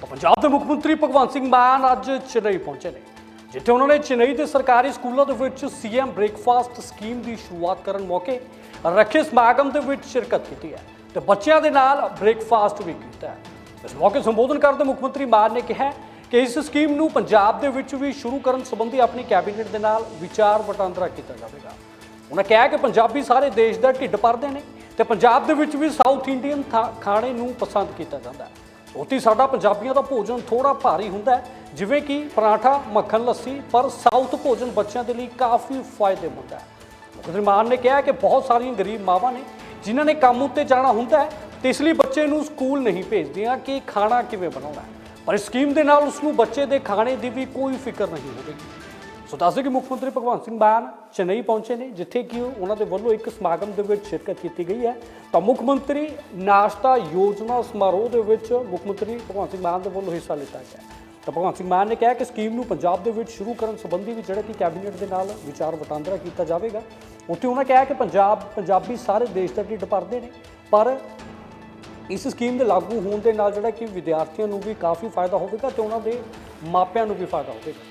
ਤਾਂ ਪੰਜਾਬ ਦੇ ਮੁੱਖ ਮੰਤਰੀ ਭਗਵੰਤ ਸਿੰਘ ਮਾਨ ਅੱਜ ਚੇਨਈ ਪਹੁੰਚੇ ਨੇ, ਜਿੱਥੇ ਉਹਨਾਂ ਨੇ ਚੇਨਈ ਦੇ ਸਰਕਾਰੀ ਸਕੂਲਾਂ ਦੇ ਵਿੱਚ ਸੀਐਮ ਬ੍ਰੇਕਫਾਸਟ ਸਕੀਮ ਦੀ ਸ਼ੁਰੂਆਤ ਕਰਨ ਮੌਕੇ ਰੱਖੇ ਸਮਾਗਮ ਦੇ ਵਿੱਚ ਸ਼ਿਰਕਤ ਕੀਤੀ ਹੈ ਤੇ ਬੱਚਿਆਂ ਦੇ ਨਾਲ ਬ੍ਰੇਕਫਾਸਟ ਵੀ ਕੀਤਾ ਇਸ ਮੌਕੇ ਸੰਬੋਧਨ ਕਰਦੇ ਮੁੱਖ ਮੰਤਰੀ ਮਾਨ ਨੇ ਕਿਹਾ ਕਿ ਇਸ ਸਕੀਮ ਨੂੰ ਪੰਜਾਬ ਦੇ ਵਿੱਚ ਵੀ ਸ਼ੁਰੂ ਕਰਨ ਸੰਬੰਧੀ ਆਪਣੀ ਕੈਬਨਿਟ ਦੇ ਨਾਲ ਵਿਚਾਰ ਵਟਾਂਦਰਾ ਕੀਤਾ ਜਾਵੇਗਾ। ਉਹਨਾਂ ਕਿਹਾ ਕਿ ਪੰਜਾਬੀ ਸਾਰੇ ਦੇਸ਼ ਦਾ ਢਿੱਡ ਭਰਦੇ ਨੇ ਤੇ ਪੰਜਾਬ ਦੇ ਵਿੱਚ ਵੀ ਸਾਊਥ ਇੰਡੀਅਨ ਥਾ- ਖਾਣੇ ਨੂੰ ਪਸੰਦ ਕੀਤਾ ਜਾਂਦਾ ਹੈ। ਉੱਥੇ ਸਾਡਾ ਪੰਜਾਬੀਆਂ ਦਾ ਭੋਜਨ ਥੋੜਾ ਭਾਰੀ ਹੁੰਦਾ ਹੈ, ਜਿਵੇਂ ਕਿ ਪਰਾਠਾ, ਮੱਖਣ ਲੱਸੀ, ਪਰ ਸਾਊਥ ਭੋਜਨ ਬੱਚਿਆਂ ਦੇ ਲਈ ਕਾਫੀ ਫਾਇਦੇਮੰਦ ਹੈ। ਮੁੱਖ ਮਾਨ ਨੇ ਕਿਹਾ ਕਿ ਬਹੁਤ ਸਾਰੀਆਂ ਗਰੀਬ ਮਾਵਾਂ ਨੇ, ਜਿਨ੍ਹਾਂ ਨੇ ਕੰਮ ਉੱਤੇ ਜਾਣਾ ਹੁੰਦਾ ਹੈ, ਤੇ ਇਸ ਲਈ ਬੱਚੇ ਨੂੰ ਸਕੂਲ ਨਹੀਂ ਭੇਜਦੀਆਂ ਕਿ ਖਾਣਾ ਕਿਵੇਂ ਬਣਾਉਣਾ ਹੈ। ਪਰ ਇਸ ਸਕੀਮ ਦੇ ਨਾਲ ਉਸ ਨੂੰ ਬੱਚੇ ਦੇ ਖਾਣੇ ਦੀ ਵੀ ਕੋਈ ਫਿਕਰ ਨਹੀਂ ਹੋਵੇਗੀ। ਸੋ ਦੱਸਦੇ ਕਿ ਮੁੱਖ ਮੰਤਰੀ ਭਗਵੰਤ ਸਿੰਘ ਮਾਨ ਚੇਨਈ ਪਹੁੰਚੇ ਨੇ, ਜਿੱਥੇ ਕਿ ਉਹਨਾਂ ਦੇ ਵੱਲੋਂ ਇੱਕ ਸਮਾਗਮ ਦੇ ਵਿੱਚ ਸ਼ਿਰਕਤ ਕੀਤੀ ਗਈ ਹੈ। ਤਾਂ ਮੁੱਖ ਮੰਤਰੀ ਨਾਸ਼ਤਾ ਯੋਜਨਾ ਸਮਾਰੋਹ ਦੇ ਵਿੱਚ ਮੁੱਖ ਮੰਤਰੀ ਭਗਵੰਤ ਸਿੰਘ ਮਾਨ ਦੇ ਵੱਲੋਂ ਹਿੱਸਾ ਲਿੱਤਾ ਗਿਆ। ਤਾਂ ਭਗਵੰਤ ਸਿੰਘ ਮਾਨ ਨੇ ਕਿਹਾ ਕਿ ਸਕੀਮ ਨੂੰ ਪੰਜਾਬ ਦੇ ਵਿੱਚ ਸ਼ੁਰੂ ਕਰਨ ਸੰਬੰਧੀ ਵੀ ਜਿਹੜਾ ਕਿ ਕੈਬਨਿਟ ਦੇ ਨਾਲ ਵਿਚਾਰ ਵਟਾਂਦਰਾ ਕੀਤਾ ਜਾਵੇਗਾ। ਉੱਥੇ ਉਹਨਾਂ ਕਿਹਾ ਕਿ ਪੰਜਾਬ, ਪੰਜਾਬੀ ਸਾਰੇ ਦੇਸ਼ ਦਾ ਢਿੱਡ ਭਰਦੇ ਨੇ, ਪਰ ਇਸ ਸਕੀਮ ਦੇ ਲਾਗੂ ਹੋਣ ਦੇ ਨਾਲ ਜਿਹੜਾ ਕਿ ਵਿਦਿਆਰਥੀਆਂ ਨੂੰ ਵੀ ਕਾਫੀ ਫਾਇਦਾ ਹੋਵੇਗਾ ਤੇ ਉਹਨਾਂ ਦੇ ਮਾਪਿਆਂ ਨੂੰ ਵੀ ਫਾਇਦਾ ਹੋਵੇਗਾ।